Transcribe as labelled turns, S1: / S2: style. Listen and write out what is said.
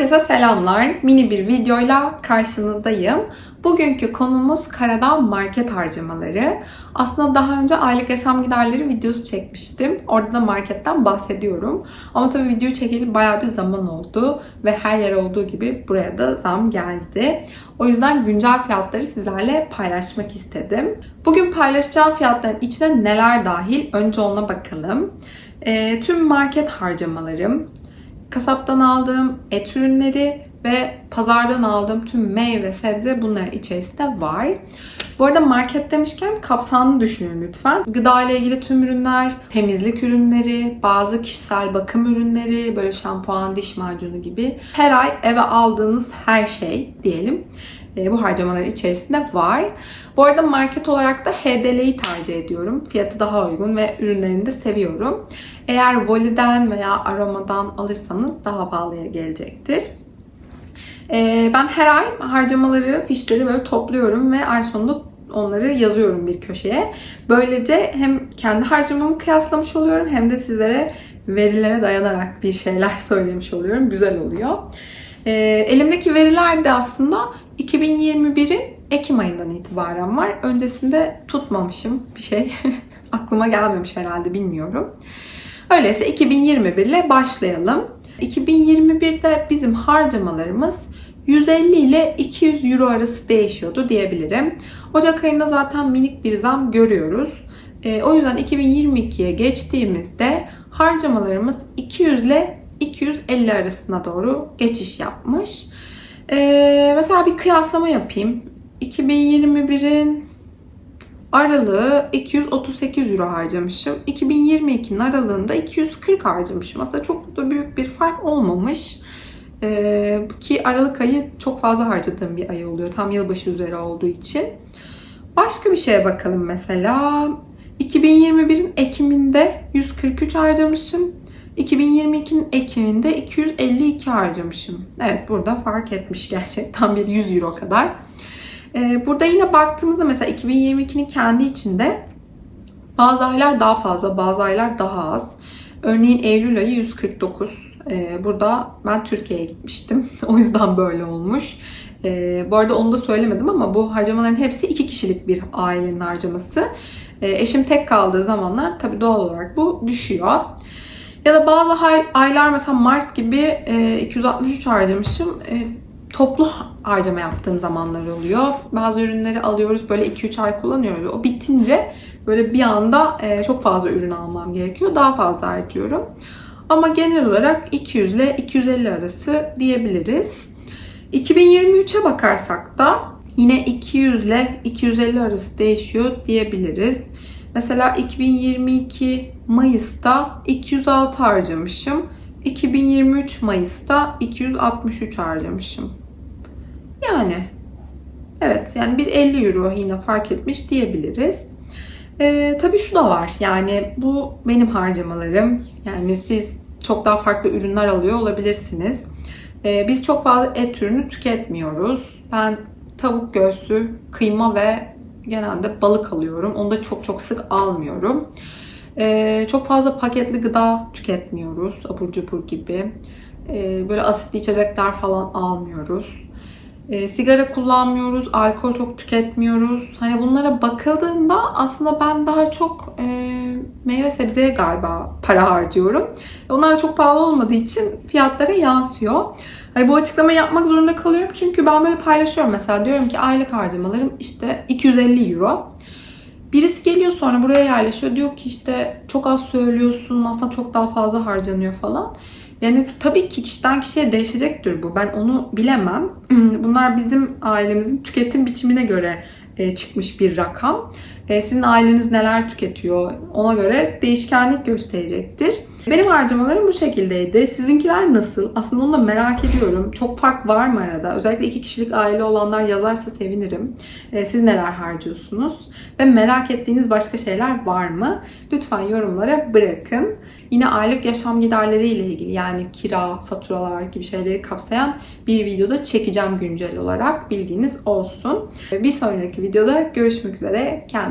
S1: Herkese selamlar. Mini bir videoyla karşınızdayım. Bugünkü konumuz karadan market harcamaları. Aslında daha önce aylık yaşam giderleri videosu çekmiştim. Orada da marketten bahsediyorum. Ama tabii video çekilip bayağı bir zaman oldu. Ve her yer olduğu gibi buraya da zam geldi. O yüzden güncel fiyatları sizlerle paylaşmak istedim. Bugün paylaşacağım fiyatların içine neler dahil? Önce ona bakalım. E, tüm market harcamalarım, kasaptan aldığım et ürünleri ve pazardan aldığım tüm meyve, sebze bunların içerisinde var. Bu arada market demişken kapsamlı düşünün lütfen. Gıda ile ilgili tüm ürünler, temizlik ürünleri, bazı kişisel bakım ürünleri, böyle şampuan, diş macunu gibi her ay eve aldığınız her şey diyelim bu harcamalar içerisinde var. Bu arada market olarak da HDL'yi tercih ediyorum. Fiyatı daha uygun ve ürünlerini de seviyorum. Eğer Voli'den veya Aroma'dan alırsanız daha pahalıya gelecektir. E, ben her ay harcamaları, fişleri böyle topluyorum ve ay sonunda onları yazıyorum bir köşeye. Böylece hem kendi harcamamı kıyaslamış oluyorum hem de sizlere verilere dayanarak bir şeyler söylemiş oluyorum. Güzel oluyor. E, elimdeki veriler de aslında 2021'in Ekim ayından itibaren var. Öncesinde tutmamışım bir şey. Aklıma gelmemiş herhalde bilmiyorum. Öyleyse 2021 ile başlayalım. 2021'de bizim harcamalarımız 150 ile 200 euro arası değişiyordu diyebilirim. Ocak ayında zaten minik bir zam görüyoruz. E, o yüzden 2022'ye geçtiğimizde harcamalarımız 200 ile 250 arasına doğru geçiş yapmış. Ee, mesela bir kıyaslama yapayım. 2021'in aralığı 238 euro harcamışım. 2022'nin aralığında 240 harcamışım. Aslında çok da büyük bir fark olmamış. Ee, ki Aralık ayı çok fazla harcadığım bir ay oluyor. Tam yılbaşı üzere olduğu için. Başka bir şeye bakalım mesela. 2021'in Ekim'inde 143 harcamışım. 2022'nin Ekim'inde 252 harcamışım. Evet burada fark etmiş gerçekten bir 100 euro kadar. Ee, burada yine baktığımızda mesela 2022'nin kendi içinde bazı aylar daha fazla, bazı aylar daha az. Örneğin Eylül ayı 149. Ee, burada ben Türkiye'ye gitmiştim. o yüzden böyle olmuş. Ee, bu arada onu da söylemedim ama bu harcamaların hepsi iki kişilik bir ailenin harcaması. Eşim tek kaldığı zamanlar tabii doğal olarak bu düşüyor. Ya da bazı aylar mesela Mart gibi 263 e, harcamışım. E, toplu harcama yaptığım zamanlar oluyor. Bazı ürünleri alıyoruz böyle 2-3 ay kullanıyoruz. O bitince böyle bir anda e, çok fazla ürün almam gerekiyor. Daha fazla harcıyorum. Ama genel olarak 200 ile 250 arası diyebiliriz. 2023'e bakarsak da yine 200 ile 250 arası değişiyor diyebiliriz. Mesela 2022 Mayıs'ta 206 harcamışım. 2023 Mayıs'ta 263 harcamışım. Yani evet yani bir 50 euro yine fark etmiş diyebiliriz. Ee, tabii şu da var yani bu benim harcamalarım. Yani siz çok daha farklı ürünler alıyor olabilirsiniz. Ee, biz çok fazla et ürünü tüketmiyoruz. Ben tavuk göğsü, kıyma ve genelde balık alıyorum. Onu da çok çok sık almıyorum. Ee, çok fazla paketli gıda tüketmiyoruz. Abur cubur gibi. Ee, böyle asitli içecekler falan almıyoruz. Ee, sigara kullanmıyoruz. Alkol çok tüketmiyoruz. Hani bunlara bakıldığında aslında ben daha çok e, meyve sebzeye galiba para harcıyorum. Onlar da çok pahalı olmadığı için fiyatlara yansıyor. Hani bu açıklamayı yapmak zorunda kalıyorum çünkü ben böyle paylaşıyorum mesela diyorum ki aylık harcamalarım işte 250 euro. Birisi geliyor sonra buraya yerleşiyor diyor ki işte çok az söylüyorsun aslında çok daha fazla harcanıyor falan. Yani tabii ki kişiden kişiye değişecektir bu. Ben onu bilemem. Bunlar bizim ailemizin tüketim biçimine göre e, çıkmış bir rakam. E, sizin aileniz neler tüketiyor ona göre değişkenlik gösterecektir. Benim harcamalarım bu şekildeydi. Sizinkiler nasıl? Aslında onu da merak ediyorum. Çok fark var mı arada? Özellikle iki kişilik aile olanlar yazarsa sevinirim. E, siz neler harcıyorsunuz? Ve merak ettiğiniz başka şeyler var mı? Lütfen yorumlara bırakın. Yine aylık yaşam giderleri ile ilgili yani kira, faturalar gibi şeyleri kapsayan bir videoda çekeceğim güncel olarak. Bilginiz olsun. Bir sonraki videoda görüşmek üzere.